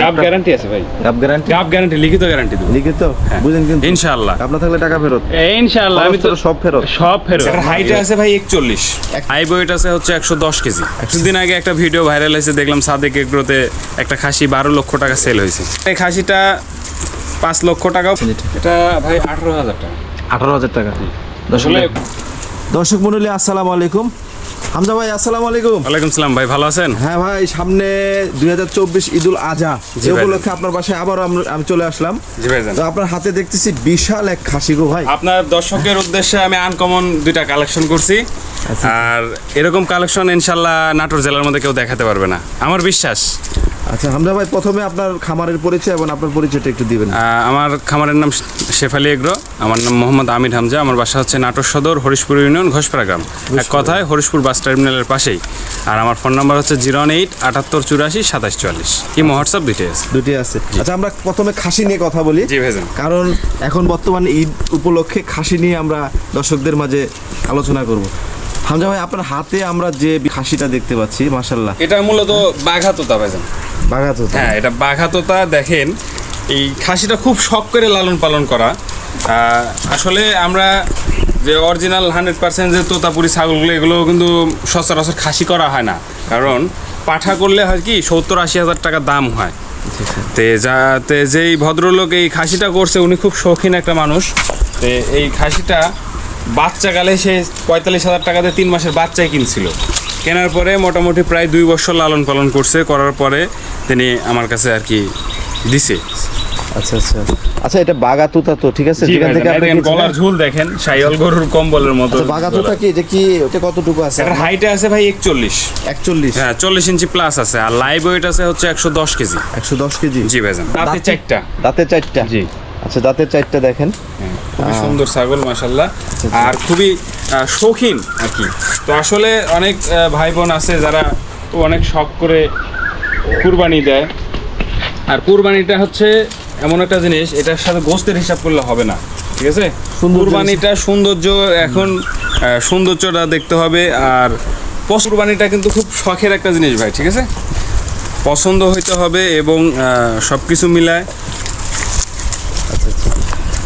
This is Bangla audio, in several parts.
গাব গ্যারান্টি আছে ভাই। গাব গ্যারান্টি গাব গ্যারান্টি লিখিত গ্যারান্টি দেবো। লিখিত? হ্যাঁ। বুঝেন কিন্তু। ইনশাআল্লাহ। আপনার থাকলে টাকা ফেরত। ইনশাআল্লাহ আমি তো সব ফেরত। সব ফেরত। এটার হাইট আছে ভাই একচল্লিশ। হাই ওয়েট আছে হচ্ছে একশো দশ কেজি। কিছুদিন আগে একটা ভিডিও ভাইরাল হয়েছে দেখলাম সাদেক এগ্রোতে একটা খাসি বারো লক্ষ টাকা সেল হয়েছে। এই খাসিটা পাঁচ লক্ষ টাকা। এটা ভাই আঠারো হাজার টাকা। আঠারো হাজার টাকা। দর্শক আসলে দর্শক মন্ডলী আসসালামু আলাইকুম। হামজা ভাই আসসালামু আলাইকুম। ওয়ালাইকুম সালাম ভাই ভালো আছেন? হ্যাঁ ভাই সামনে দুই হাজার চব্বিশ ঈদুল আজহা জি এই উপলক্ষে আপনার বাসায় আবার আমি চলে আসলাম। জি তো আপনার হাতে দেখতেছি বিশাল এক খাসি গো ভাই। আপনার দর্শকের উদ্দেশ্যে আমি আনকমন দুইটা কালেকশন করছি। আচ্ছা। আর এরকম কালেকশন ইনশাল্লাহ নাটোর জেলার মধ্যে কেউ দেখাতে পারবে না। আমার বিশ্বাস আচ্ছা হামজা ভাই প্রথমে আপনার খামারের পরিচয় এবং আপনার পরিচয়টা একটু দিবেন। আমার খামারের নাম শেফালি এগ্রো আমার নাম মোহাম্মদ আমির হামজা আমার বাসা হচ্ছে নাটোর সদর হরিশপুর ইউনিয়ন ঘোষপাড়া গ্রাম। এক কথায় হরিশপুর বাস টার্মিনালের পাশেই। আর আমার ফোন নাম্বার হচ্ছে জিরো এইট আটাত্তর চুরাশি সাতাশ চুয়াল্লিশ। কি হোয়াটসঅ্যাপ দুইটাই আছে। দুটি আছে। আচ্ছা আমরা প্রথমে খাসি নিয়ে কথা বলি। জি ভাইজান। কারণ এখন বর্তমানে ঈদ উপলক্ষে খাসি নিয়ে আমরা দর্শকদের মাঝে আলোচনা করব। হামজা ভাই আপনার হাতে আমরা যে খাসিটা দেখতে পাচ্ছি মাশাল্লাহ এটা মূলত বাঘাতোতা ভাইজান বাগাত হ্যাঁ এটা বাঘাতোতা দেখেন এই খাসিটা খুব শখ করে লালন পালন করা। আসলে আমরা যে অরিজিনাল হান্ড্রেড পার্সেন্ট যে তোতাপুরি ছাগলগুলো এগুলো কিন্তু সচরাচর খাসি করা হয় না। কারণ পাঠা করলে হয় কি সত্তর আশি হাজার টাকা দাম হয়। তে যাতে যেই ভদ্রলোক এই খাসিটা করছে উনি খুব শৌখিন একটা মানুষ। তে এই খাসিটা বাচ্চাকালে সে পঁয়তাল্লিশ হাজার টাকাতে তিন মাসের বাচ্চাই কিনছিল। কেনার পরে মোটামুটি প্রায় দুই বছর লালন পালন করছে করার পরে তিনি আমার কাছে আর কি দিছে। আচ্ছা আচ্ছা। আচ্ছা এটা বাগাতুতা তো ঠিক আছে? যেখান থেকে আপনি গলার ঝুল দেখেন সাইল গরুর কম্বলের মতো। আচ্ছা বাগাতুতা কি? এটা কি ওটা কতটুকু আছে? এটার হাইটে আছে ভাই একচল্লিশ। একচল্লিশ? হ্যাঁ চল্লিশ ইঞ্চি প্লাস আছে আর লাইভ ওয়েট আছে হচ্ছে একশো দশ কেজি। একশো দশ কেজি? জি ভাইজান। দাঁতে- চারটা। দাঁতে চারটা? জি। আচ্ছা দাঁতের চারটা দেখেন। খুবই সুন্দর ছাগল মাসাল্লাহ আর খুবই শৌখিন আর কি। তো আসলে অনেক ভাই বোন আছে যারা অনেক শখ করে কুরবানি দেয়। আর কুরবানিটা হচ্ছে এমন একটা জিনিস এটার সাথে গোস্তের হিসাব করলে হবে না ঠিক আছে? কুরবানিটা সৌন্দর্য এখন সৌন্দর্যটা দেখতে হবে। আর কুরবানিটা কিন্তু খুব শখের একটা জিনিস ভাই ঠিক আছে? পছন্দ হইতে হবে এবং সব কিছু মিলায়।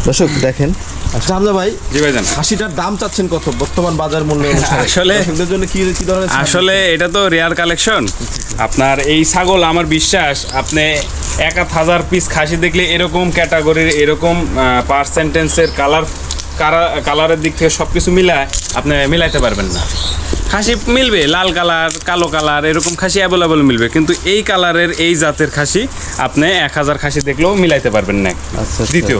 দর্শক দেখেন। আচ্ছা হামজা ভাই জি ভাইজান। খাসিটার দাম চাচ্ছেন কত বর্তমান বাজার মূল্য আসলে- জন্য কি কি ধরনের আসলে এটা তো রেয়ার কালেকশন। আপনার এই ছাগল আমার বিশ্বাস আপনি এক আধ হাজার পিস খাসি দেখলে এরকম ক্যাটাগরির এরকম পার্সেন্টেন্সের কালার কালারের দিক থেকে সব কিছু মিলায় আপনি মিলাইতে পারবেন না। খাসি মিলবে লাল কালার কালো কালার এরকম খাসি অ্যাভেলেবল মিলবে। কিন্তু এই কালারের এই জাতের খাসি আপনি এক হাজার খাসি দেখলেও মিলাইতে পারবেন না। আচ্ছা, আচ্ছা। দ্বিতীয়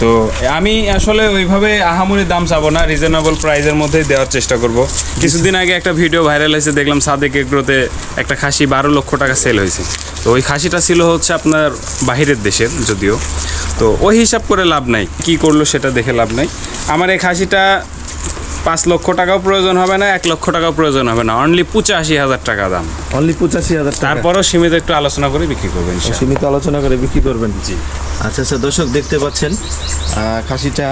তো আমি আসলে ওইভাবে আহামরি দাম চাবো না রিজনেবল প্রাইজের মধ্যেই দেওয়ার চেষ্টা করব। কিছুদিন আগে একটা ভিডিও ভাইরাল হয়েছে, দেখলাম সাদেক এগ্রোতে একটা খাসি বারো লক্ষ টাকা সেল হয়েছে। তো ওই খাসিটা ছিল হচ্ছে আপনার বাহিরের দেশের যদিও। তো ওই হিসাব করে লাভ নাই, কি করল সেটা দেখে লাভ নাই। আমার এই খাসিটা পাঁচ লক্ষ টাকাও প্রয়োজন হবে না এক লক্ষ টাকাও প্রয়োজন হবে না। অনলি পঁচাশি হাজার টাকা দাম। অনলি পঁচাশি হাজার তারপরও সীমিত একটু আলোচনা করে বিক্রি করবেন সীমিত আলোচনা করে বিক্রি করবেন। জি। আচ্ছা আচ্ছা দর্শক দেখতে পাচ্ছেন খাসিটা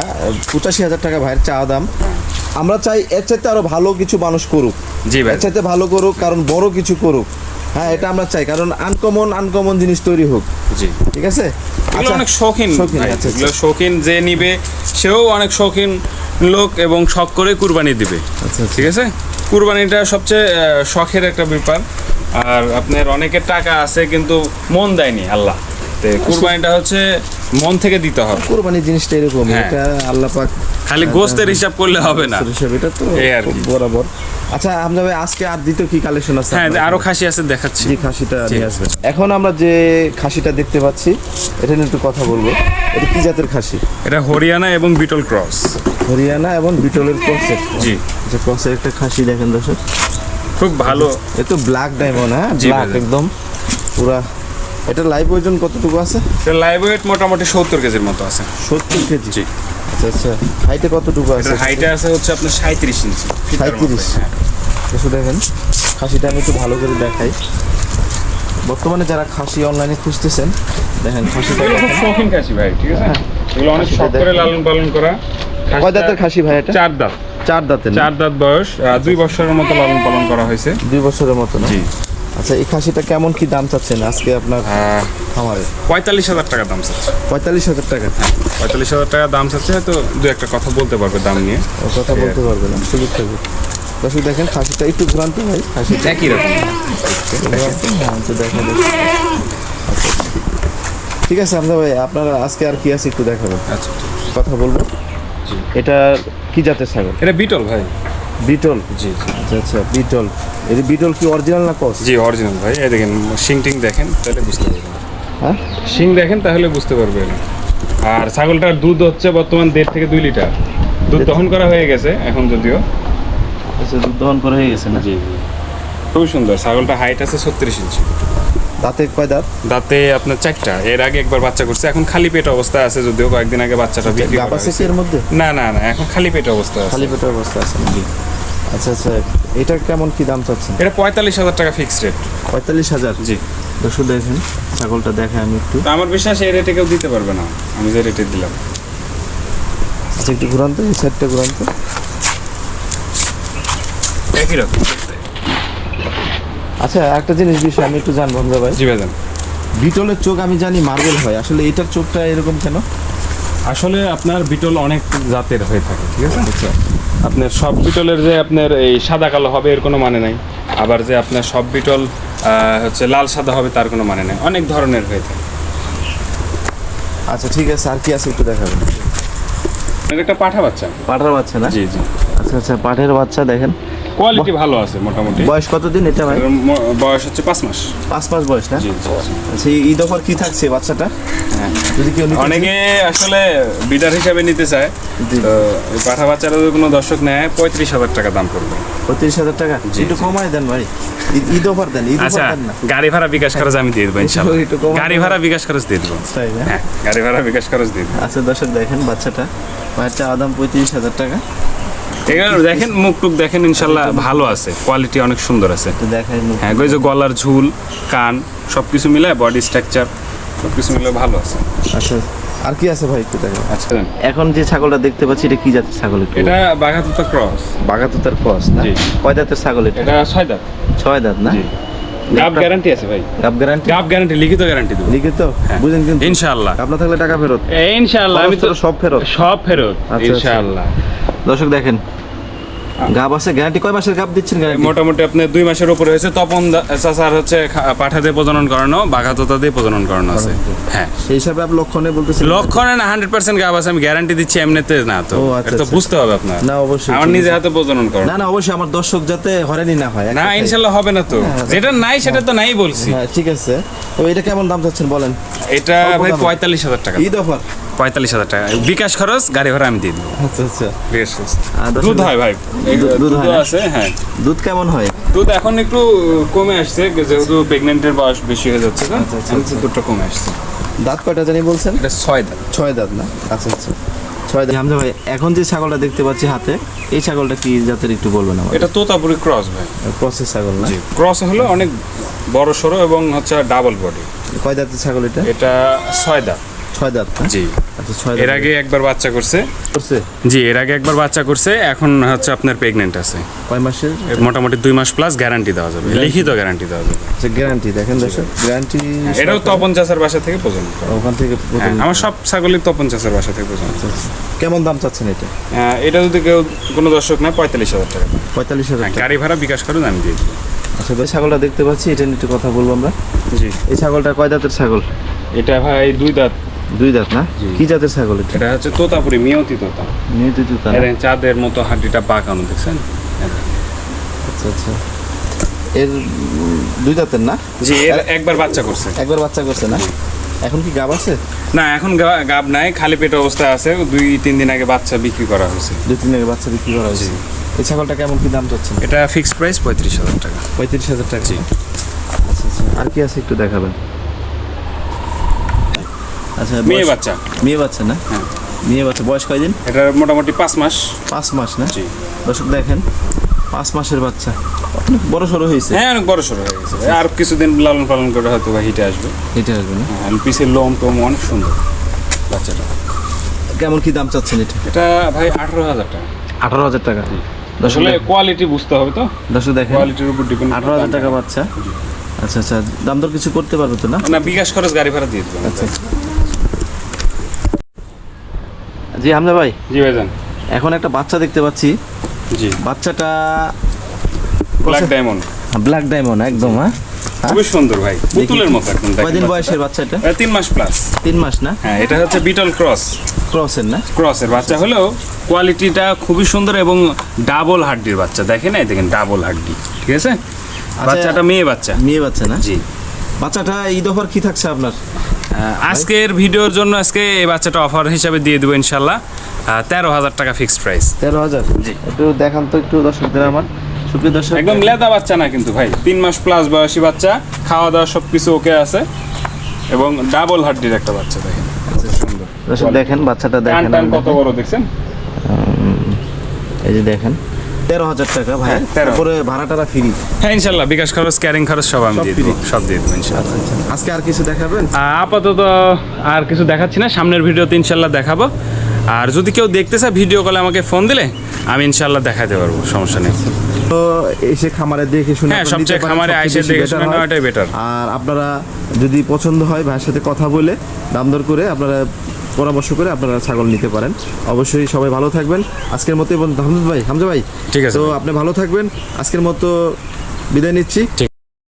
পঁচাশি হাজার টাকা ভাইয়ের চা দাম। আমরা চাই এর চাইতে আরও ভালো কিছু মানুষ করুক। জি ভাই। এর চাইতে ভালো করুক কারণ বড় কিছু করুক। হ্যাঁ এটা আমরা চাই কারণ আনকমন আনকমন জিনিস তৈরি হোক। জি। ঠিক আছে? আচ্ছা, অনেক শৌখিন। আচ্ছা, আচ্ছা। শৌখিন যে নিবে সেও অনেক শৌখিন। লোক এবং শখ করে কুরবানি দিবে। আচ্ছা, আচ্ছা। ঠিক আছে? কুরবানিটা সবচেয়ে শখের একটা ব্যাপার। আর আপনার অনেকের টাকা আছে কিন্তু মন দেয়নি আল্লাহ। তো কুরবানিটা হচ্ছে মন থেকে দিতে হবে। কোরবানি জিনিসটা এরকম হ্যাঁ। এটা আল্লাহ পাক খালি গোস্তের হিসাব করলে হবে না। হিসাবে এটা তো বরাবর। আচ্ছা আমরা ভাই আজকে আর দ্বিতীয় কি কালেকশন আছে হ্যাঁ আরও খাসি আছে দেখাচ্ছি। খাসিটা নিয়ে আসবেন। এখন আমরা যে খাসিটা দেখতে পাচ্ছি এটা নিয়ে একটু কথা বলব। এটা কি জাতের খাসি? এটা হরিয়ানা এবং বিটল ক্রস। হরিয়ানা এবং বিটলের ক্রসের জি। যে ক্রসের একটা খাসি দেখেন দর্শক। খুব ভালো। এ তো ব্ল্যাক ডায়মন্ড হ্যাঁ? ব্ল্যাক একদম। পুরা। এটা লাইভ ওজন কতটুকু আছে? লাইভ ওয়েট মোটামুটি সত্তর কেজির মতো আছে। সত্তর কেজি? জি। আচ্ছা আচ্ছা। হাইটে কতটুকু আছে? হাইটে আছে হচ্ছে আপনার সাঁত্রিশ ইঞ্চি। 35 হ্যাঁ। একটু দেখেন খাসিটা আমি একটু ভালো করে দেখাই। বর্তমানে যারা খাসি অনলাইনে খুঁজতেছেন দেখেন খাসিটা খুব। শৌখিন খাসি ভাই ঠিক আছে? এগুলো অনেক শখ করে লালন পালন করা। কয় দাঁতের খাসি ভাই এটা? চার দাঁত। চার দাঁতের চার দাঁত বয়স দুই বছরের মতো লালন পালন করা হয়েছে। দুই বছরের মতো না? জি। আচ্ছা এই খাসিটা কেমন কি দাম চাচ্ছেন আজকে আপনার খামারে? পঁয়তাল্লিশ হাজার টাকা দাম চাচ্ছে। পঁয়তাল্লিশ হাজার টাকা। পঁয়তাল্লিশ হাজার টাকা দাম চাচ্ছে তো দু একটা কথা বলতে পারবে দাম নিয়ে। ও কথা বলতে পারবে না সুযোগ থাকবে। দর্শক দেখেন খাসিটা একটু ঘুরান তো ভাই খাসিটা একই রকম। হ্যাঁ, দেখা আচ্ছা। ঠিক আছে। আমরা ভাই আপনারা আজকে আর কি আছে একটু দেখাবেন। আচ্ছা কথা বলব। এটা কি জাতের ছাগল? এটা বিটল ভাই। বিটল? জি জি। আচ্ছা আচ্ছা বিটল। এই বিটল কি অরিজিনাল না কস জি অরিজিনাল ভাই। এই দেখেন শিং টিং দেখেন তাহলে বুঝতে পারবেন। হ্যাঁ? শিং দেখেন তাহলে বুঝতে পারবেন। আর ছাগলটার দুধ হচ্ছে বর্তমান দেড় থেকে দুই লিটার। দুধ দহন করা হয়ে গেছে এখন যদিও। আচ্ছা দুধ দহন করা হয়ে গেছে না? জি খুবই সুন্দর। ছাগলটা হাইট আছে ছত্রিশ ইঞ্চি দাঁতে কয় দাঁত? দাঁতে আপনার চারটা। এর আগে একবার বাচ্চা করছে এখন খালি পেট অবস্থায় আছে যদিও কয়েকদিন আগে বাচ্চাটা বিক্রি গাব আছে এর মধ্যে? না না না এখন খালি পেট অবস্থা আছে। খালি পেটের অবস্থা আছে নাকি? আচ্ছা আচ্ছা এটা কেমন কি দাম চাচ্ছেন? এটা পঁয়তাল্লিশ হাজার টাকা ফিক্সড রেট পঁয়তাল্লিশ হাজার? জি। দর্শক দেখেন ছাগলটা দেখায় আমি একটু। আমার বিশ্বাস এই রেটে কেউ দিতে পারবে না। আমি যে রেটে দিলাম। আচ্ছা একটু ঘুরান তো এই সাইডটা ঘুরান তো। একই রকম। আচ্ছা একটা জিনিস বিষয় আমি একটু জানব হামজা ভাই। জি ভাইজান। বিটলের চোখ আমি জানি মার্বেল হয় আসলে এটার চোখটা এরকম কেন? আসলে আপনার বিটল অনেক জাতের হয়ে থাকে ঠিক আছে? আচ্ছা। আপনার সব বিটলের যে আপনার এই সাদা কালো হবে এর কোনো মানে নাই। আবার যে আপনার সব বিটল হচ্ছে লাল সাদা হবে তার কোনো মানে নেই। অনেক ধরনের হয়ে থাকে। আচ্ছা ঠিক আছে আর কি আছে একটু দেখাবেন? এটা একটা পাঠা বাচ্চা। পাঠার বাচ্চা না? জি জি। আচ্ছা আচ্ছা পাঠের বাচ্চা দেখেন। কোয়ালিটি ভালো আছে মোটামুটি। বয়স কতদিন এটা ভাই? বয়স হচ্ছে পাঁচ মাস। পাঁচ মাস বয়স না? জি জি জি। আচ্ছা এই ঈদ অফার কি থাকছে বাচ্চাটা? হ্যাঁ। যদি কেউ নিতে অনেকে আসলে বিডার হিসাবে নিতে চায়। তো এই পাঠা বাচ্চারা যদি কোনো দর্শক নেয় পঁয়ত্রিশ হাজার টাকা দাম পড়বে। পঁয়ত্রিশ হাজার টাকা? একটু জি। কমায় দেন ভাই। ঈদ- ঈদ অফার দেন ঈদ আচ্ছা অফার দেন না। গাড়ি ভাড়া বিকাশ খরচ আমি দিয়ে দেবো কমানো গাড়ি ভাড়া বিকাশ খরচ দিয়ে দেবো। তাই না? হ্যাঁ গাড়ি ভাড়া বিকাশ খরচ দিয়ে দেবো। আচ্ছা দর্শক দেখেন বাচ্চাটা। বাচ্চা আদাম পঁয়ত্রিশ হাজার টাকা। এগুলো দেখেন মুখ টুক দেখেন ইনশাল্লাহ ভালো আছে। কোয়ালিটি অনেক সুন্দর আছে। হ্যাঁ ওই যে গলার ঝুল কান সব কিছু মিলে বডি স্ট্রাকচার সব কিছু মিলে ভালো আছে। আচ্ছা আর কি আছে ভাই একটু দেখেন আচ্ছা এখন যে ছাগলটা দেখতে পাচ্ছি এটা কি জাতের ছাগল এটা বাঘাতুতা ক্রস বাগাতুতার ক্রস না। কয় দাঁতের ছাগল এটা? এটা ছয় দাঁত। ছয় দাঁত না? গাব গ্যারান্টি আছে ভাই। গাব গ্যারান্টি গাব গ্যারান্টি লিখিত গ্যারান্টি দেবো। লিখিত? হ্যাঁ। বুঝেন কিন্তু। ইনশাআল্লাহ। আপনার থাকলে টাকা ফেরত? ইনশাআল্লাহ আমি তো সব ফেরত। সব ফেরত আচ্ছা। ইনশাআল্লাহ। দর্শক দেখেন গাব আছে? গ্যারান্টি কয় মাসের গাব দিচ্ছেন গ্যারান্টি মোটামুটি আপনার দুই মাসের উপরে হয়েছে। তপন চাচার হচ্ছে পাঠা দিয়ে প্রজনন করানো বাঘাততা দিয়ে প্রজনন করানো আছে। হ্যাঁ। সেই হিসাবে আপনি লক্ষণে বলতেছেন লক্ষণে না হান্ড্রেড পার্সেন্ট গাব আছে আমি গ্যারান্টি দিচ্ছি এমনিতে না তো। আচ্ছা, এটা আচ্ছা। বুঝতে হবে আপনার। না অবশ্যই আমার নিজে। হাতে প্রজনন করানো। না না অবশ্যই আমার দর্শক যাতে হয়রানি না হয় না ইনশাল্লাহ হবে না তো। যেটা নাই সেটা তো নাই বলছি। হ্যাঁ ঠিক আছে। তো এটা কেমন দাম চাচ্ছেন বলেন। এটা ভাই পঁয়তাল্লিশ হাজার টাকা। ঈদ অফার। পঁয়তাল্লিশ হাজার টাকা। বিকাশ খরচ গাড়ি ভাড়া আমি দিয়ে দেবো। আচ্ছা আচ্ছা। বিকাশ খরচ। দুধ হয় ভাই। দুধ- আছে হ্যাঁ। দুধ কেমন হয়? দুধ এখন একটু কমে আসছে যেহেতু প্রেগনেন্টের বয়স বেশি হয়ে যাচ্ছে না আচ্ছা, আচ্ছা, আচ্ছা। দুধটা কমে আসছে। দাঁত কয়টা জানি বলছেন? এটা ছয় দাঁত। ছয় দাঁত না? আচ্ছা আচ্ছা। ছয় দাঁত। হামজা ভাই এখন যে ছাগলটা দেখতে পাচ্ছি হাতে এই ছাগলটা কি জাতের একটু বলবেন আমার এটা তোতাপুরি ক্রস ভাই। প্রসেস ছাগল না? ক্রস হলো অনেক বড় সড়ো এবং হচ্ছে ডাবল বডি। কয় দাঁতের ছাগল এটা? এটা ছয় দাঁত। ছয় দাঁত জি। আচ্ছা ছয় এর আগে একবার বাচ্চা করছে? করছে? জি এর আগে একবার বাচ্চা করছে এখন হচ্ছে আপনার প্রেগনেন্ট আছে। কয় মাসের? মোটামুটি দুই মাস প্লাস গ্যারান্টি দেওয়া যাবে লিখিত গ্যারান্টি দেওয়া যাবে। আচ্ছা গ্যারান্টি দেখেন দর্শক গ্যারান্টি এটাও তপন চাষের বাসা থেকে প্রজনন ওখান থেকে হ্যাঁ আমার সব ছাগলই তপন চাষের বাসা থেকে প্রজনন আচ্ছা, কেমন দাম চাচ্ছেন এটা? এটা যদি কেউ কোনো দর্শক নেয় পঁয়তাল্লিশ হাজার টাকা। পঁয়তাল্লিশ হাজার হ্যাঁ গাড়ি ভাড়া বিকাশ করুন আমি দিয়ে দেবো আচ্ছা ভাই ছাগলটা দেখতে পাচ্ছি এটা নিয়ে একটু কথা বলব আমরা। জি। এই ছাগলটা কয় দাঁতের ছাগল? এটা ভাই দুই দাঁত। দুই দাঁত না। কি জাতের ছাগল এটা? হচ্ছে তোতাপুরি মিয়তি তোতা। জুতা না? এর চাঁদের মতো হাড্ডিটা বাঁকানো দেখছেন? আচ্ছা আচ্ছা। এর দুই দাঁতের না? জি এর একবার বাচ্চা করছে। একবার বাচ্চা করছে না? এখন কি গাব আছে? না এখন গাব নাই খালি পেট অবস্থায় আছে। দুই তিন দিন আগে বাচ্চা বিক্রি করা হয়েছে। দুই তিন আগে বাচ্চা বিক্রি করা হয়েছে? এই ছাগলটা কেমন কি দাম চাচ্ছেন? এটা ফিক্সড প্রাইস পঁয়ত্রিশ হাজার টাকা। পঁয়ত্রিশ হাজার টাকা। জি। আচ্ছা আচ্ছা। আর কি আছে একটু দেখাবেন? আচ্ছা মেয়ে বাচ্চা। মেয়ে বাচ্চা না? হ্যাঁ। মেয়ে বাচ্চা বয়স কয়দিন? এটা মোটামুটি পাঁচ মাস। পাঁচ মাস না? জি। দর্শক দেখেন পাঁচ মাসের বাচ্চা। অনেক বড় সড়ো হয়েছে। হ্যাঁ অনেক বড় সড়ো হয়ে গেছে আর কিছুদিন লালন পালন করে হয়তো বা হিটে আসবে। এটা আসবে না? হ্যাঁ, পিসের লোম টোম অনেক সুন্দর বাচ্চাটা। কেমন কি দাম চাচ্ছেন এটা? এটা ভাই আঠারো হাজার টাকা। আঠারো হাজার টাকা। আসলে কোয়ালিটি বুঝতে হবে তো? দর্শক দেখেন কোয়ালিটির উপর ডিপেন্ড আঠারো হাজার টাকা বাচ্চা। আচ্ছা আচ্ছা দাম দর কিছু করতে পারবে তো না? না বিকাশ খরচ গাড়ি ভাড়া দিয়ে দেবেন আচ্ছা। জি হামজা ভাই। জি ভাইজান। এখন একটা বাচ্চা দেখতে পাচ্ছি। জি। বাচ্চাটা ব্ল্যাক ডায়মন্ড ব্ল্যাক ডায়মন্ড একদম হ্যাঁ? খুবই সুন্দর ভাই। পুতুলের মতো একদম কয়দিন। বয়সের বাচ্চা এটা? তিন মাস প্লাস তিন মাস না? হ্যাঁ এটা হচ্ছে বিটল ক্রস ক্রসের না? ক্রসের বাচ্চা হলেও কোয়ালিটিটা খুবই সুন্দর এবং ডাবল হাড্ডির বাচ্চা। দেখেন এই দেখেন ডাবল হাড্ডি। ঠিক আছে? বাচ্চাটা মেয়ে বাচ্চা। মেয়ে বাচ্চা না? জি। বাচ্চাটা ঈদ অফার কি থাকছে আপনার? আজকের ভিডিওর জন্য আজকে এই বাচ্চাটা অফার হিসাবে দিয়ে দেবো ইনশাল্লাহ। তেরো হাজার টাকা ফিক্সড প্রাইস তেরো হাজার? জি। একটু দেখান তো একটু দর্শকদের আমার। সুপ্রিয় দর্শক একদম লেদা বাচ্চা না কিন্তু ভাই। তিন মাস প্লাস বয়সী বাচ্চা খাওয়া দাওয়া সব কিছু ওকে আছে। এবং ডাবল হাড্ডির একটা বাচ্চা দেখেন। সুন্দর। দর্শক দেখেন বাচ্চাটা দেখেন কত বড় দেখছেন? এই যে দেখেন। তেরো হাজার টাকা ভাই। হ্যাঁ, 13,000 তারপরে ভাড়া টাড়া ফ্রি হ্যাঁ ইনশাল্লাহ বিকাশ খরচ ক্যারিং খরচ সব আমি দিয়ে দেবো সব দিয়ে দেবো ইনশাল্লাহ। আজকে আর কিছু দেখাবেন? আপাতত আর কিছু দেখাচ্ছি না। সামনের ভিডিওতে ইনশাল্লাহ দেখাবো। আর যদি কেউ দেখতে চায় ভিডিও কলে আমাকে ফোন দিলে আমি ইনশাল্লাহ দেখাতে পারব সমস্যা নেই। তো এসে খামারে দেখে শুনে হ্যাঁ, সবচেয়ে খামারে আইসে দেখে শুনে নেওয়াটাই better। আর আপনারা যদি পছন্দ হয় ভাইয়ের সাথে কথা বলে দাম দর করে আপনারা পরামর্শ করে আপনারা ছাগল নিতে পারেন। অবশ্যই সবাই ভালো থাকবেন। আজকের মতো এবং হামজা ভাই হামজা ভাই। ঠিক আছে তো আপনি ভালো থাকবেন। আজকের মতো বিদায় নিচ্ছি।